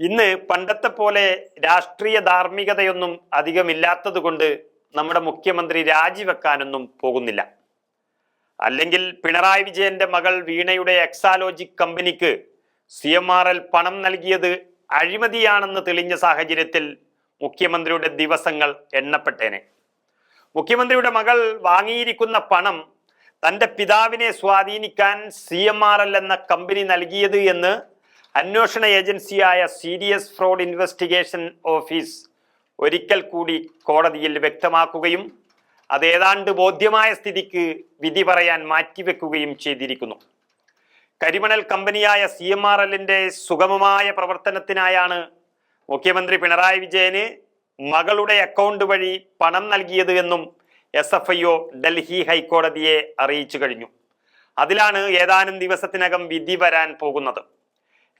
ഇന്ന് പണ്ടത്തെ പോലെ രാഷ്ട്രീയ ധാർമ്മികതയൊന്നും അധികമില്ലാത്തത് കൊണ്ട് നമ്മുടെ മുഖ്യമന്ത്രി രാജിവെക്കാനൊന്നും പോകുന്നില്ല. അല്ലെങ്കിൽ പിണറായി വിജയന്റെ മകൾ വീണയുടെ എക്സാലോജിക് കമ്പനിക്ക് സി എം ആർ എൽ പണം നൽകിയത് അഴിമതിയാണെന്ന് തെളിഞ്ഞ സാഹചര്യത്തിൽ മുഖ്യമന്ത്രിയുടെ ദിവസങ്ങൾ എണ്ണപ്പെട്ടേനെ. മുഖ്യമന്ത്രിയുടെ മകൾ വാങ്ങിയിരിക്കുന്ന പണം തന്റെ പിതാവിനെ സ്വാധീനിക്കാൻ സി എന്ന കമ്പനി നൽകിയത് എന്ന് അന്വേഷണ ഏജൻസിയായ സീരിയസ് ഫ്രോഡ് ഇൻവെസ്റ്റിഗേഷൻ ഓഫീസ് ഒരിക്കൽ കൂടി കോടതിയിൽ വ്യക്തമാക്കുകയും അതേതാണ്ട് ബോധ്യമായ സ്ഥിതിക്ക് വിധി പറയാൻ മാറ്റിവെക്കുകയും ചെയ്തിരിക്കുന്നു. കരിമണൽ കമ്പനിയായ സി എം ആർ എല്ലിന്റെ സുഗമമായ പ്രവർത്തനത്തിനായാണ് മുഖ്യമന്ത്രി പിണറായി വിജയന് മകളുടെ അക്കൗണ്ട് വഴി പണം നൽകിയത് എന്നും S F I O Delhi ഹൈക്കോടതിയെ അറിയിച്ചു കഴിഞ്ഞു. അതിലാണ് ഏതാനും ദിവസത്തിനകം വിധി വരാൻ പോകുന്നത്.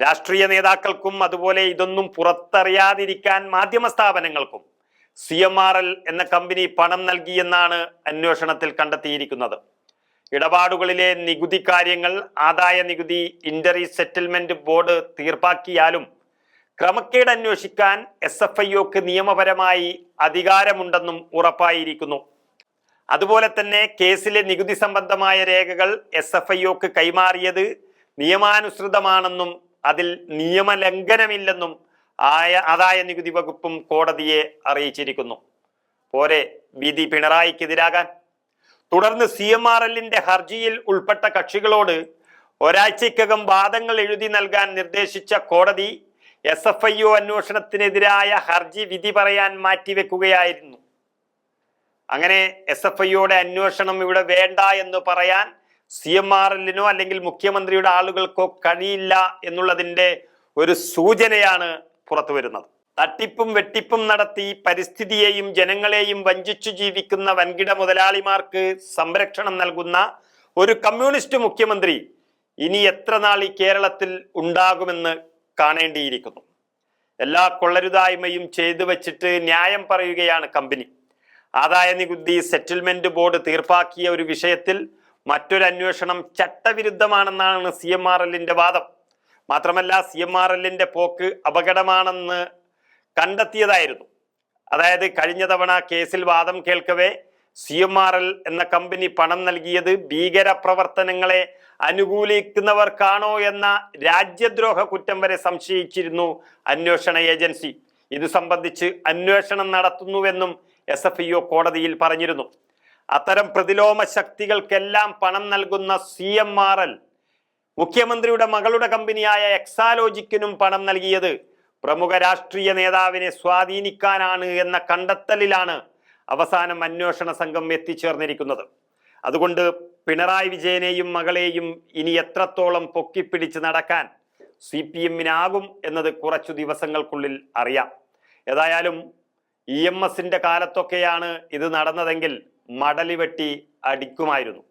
രാഷ്ട്രീയ നേതാക്കൾക്കും അതുപോലെ ഇതൊന്നും പുറത്തറിയാതിരിക്കാൻ മാധ്യമ സ്ഥാപനങ്ങൾക്കും സി എം ആർ എൽ എന്ന കമ്പനി പണം നൽകിയെന്നാണ് അന്വേഷണത്തിൽ കണ്ടെത്തിയിരിക്കുന്നത്. ഇടപാടുകളിലെ നികുതി കാര്യങ്ങൾ ആദായ നികുതി ഇന്ററി സെറ്റിൽമെന്റ് ബോർഡ് തീർപ്പാക്കിയാലും ക്രമക്കേട് അന്വേഷിക്കാൻ എസ് എഫ് ഐ ഒക്ക് നിയമപരമായി അധികാരമുണ്ടെന്നും ഉറപ്പായിരിക്കുന്നു. അതുപോലെ തന്നെ കേസിലെ നികുതി സംബന്ധമായ രേഖകൾ എസ് എഫ് ഐ ഒക്ക് കൈമാറിയത് നിയമാനുസൃതമാണെന്നും അതിൽ നിയമലംഘനമില്ലെന്നും ആയ ആദായ നികുതി വകുപ്പും കോടതിയെ അറിയിച്ചിരിക്കുന്നു. പോരെ വിധി പിണറായിക്കെതിരാകാൻ. തുടർന്ന് സി എം ആർ എല്ലിന്റെ ഹർജിയിൽ ഉൾപ്പെട്ട കക്ഷികളോട് ഒരാഴ്ചയ്ക്കകം വാദങ്ങൾ എഴുതി നൽകാൻ നിർദ്ദേശിച്ച കോടതി എസ് എഫ് ഐ ഒ അന്വേഷണത്തിനെതിരായ ഹർജി വിധി പറയാൻ മാറ്റിവെക്കുകയായിരുന്നു. അങ്ങനെ എസ് എഫ് ഐയുടെ അന്വേഷണം ഇവിടെ വേണ്ട എന്ന് പറയാൻ സി എം ആർ എല്ലിനോ അല്ലെങ്കിൽ മുഖ്യമന്ത്രിയുടെ ആളുകൾക്കോ കഴിയില്ല എന്നുള്ളതിന്റെ ഒരു സൂചനയാണ് പുറത്തു വരുന്നത്. തട്ടിപ്പും വെട്ടിപ്പും നടത്തി പരിസ്ഥിതിയെയും ജനങ്ങളെയും വഞ്ചിച്ചു ജീവിക്കുന്ന വൻകിട മുതലാളിമാർക്ക് സംരക്ഷണം നൽകുന്ന ഒരു കമ്മ്യൂണിസ്റ്റ് മുഖ്യമന്ത്രി ഇനി എത്ര നാൾ ഈ കേരളത്തിൽ ഉണ്ടാകുമെന്ന് കാണേണ്ടിയിരിക്കുന്നു. എല്ലാ കൊള്ളരുതായ്മയും ചെയ്തു വച്ചിട്ട് ന്യായം പറയുകയാണ് കമ്പനി. ആദായ നികുതി സെറ്റിൽമെന്റ് ബോർഡ് തീർപ്പാക്കിയ ഒരു വിഷയത്തിൽ മറ്റൊരു അന്വേഷണം ചട്ടവിരുദ്ധമാണെന്നാണ് സി എം ആർ എല്ലിന്റെ വാദം. മാത്രമല്ല സി എം ആർ എല്ലിന്റെ പോക്ക് അപകടമാണെന്ന് കണ്ടെത്തിയതായിരുന്നു. അതായത് കഴിഞ്ഞ തവണ കേസിൽ വാദം കേൾക്കവേ സി എം ആർ എൽ എന്ന കമ്പനി പണം നൽകിയത് ഭീകര പ്രവർത്തനങ്ങളെ അനുകൂലിക്കുന്നവർക്കാണോ എന്ന രാജ്യദ്രോഹ കുറ്റം വരെ സംശയിച്ചിരുന്നു അന്വേഷണ ഏജൻസി. ഇത് സംബന്ധിച്ച് അന്വേഷണം നടത്തുന്നുവെന്നും എസ് എഫ് ഇ കോടതിയിൽ പറഞ്ഞിരുന്നു. അത്തരം പ്രതിലോമ ശക്തികൾക്കെല്ലാം പണം നൽകുന്ന സി എം ആർ എൽ മുഖ്യമന്ത്രിയുടെ മകളുടെ കമ്പനിയായ എക്സാലോജിക്കിനും പണം നൽകിയത്. പ്രമുഖ രാഷ്ട്രീയ നേതാവിനെ സ്വാധീനിക്കാനാണ് എന്ന കണ്ടെത്തലിലാണ് അവസാനം അന്വേഷണ സംഘം എത്തിച്ചേർന്നിരിക്കുന്നത്. അതുകൊണ്ട് പിണറായി വിജയനെയും മകളെയും ഇനി എത്രത്തോളം പൊക്കിപ്പിടിച്ച് നടക്കാൻ സി പി എമ്മിനാകും എന്നത് കുറച്ചു ദിവസങ്ങൾക്കുള്ളിൽ അറിയാം. ഏതായാലും ഇ എം എസിന്റെ കാലത്തൊക്കെയാണ് ഇത് നടന്നതെങ്കിൽ മടലി വെട്ടി അടിക്കുമായിരുന്നു.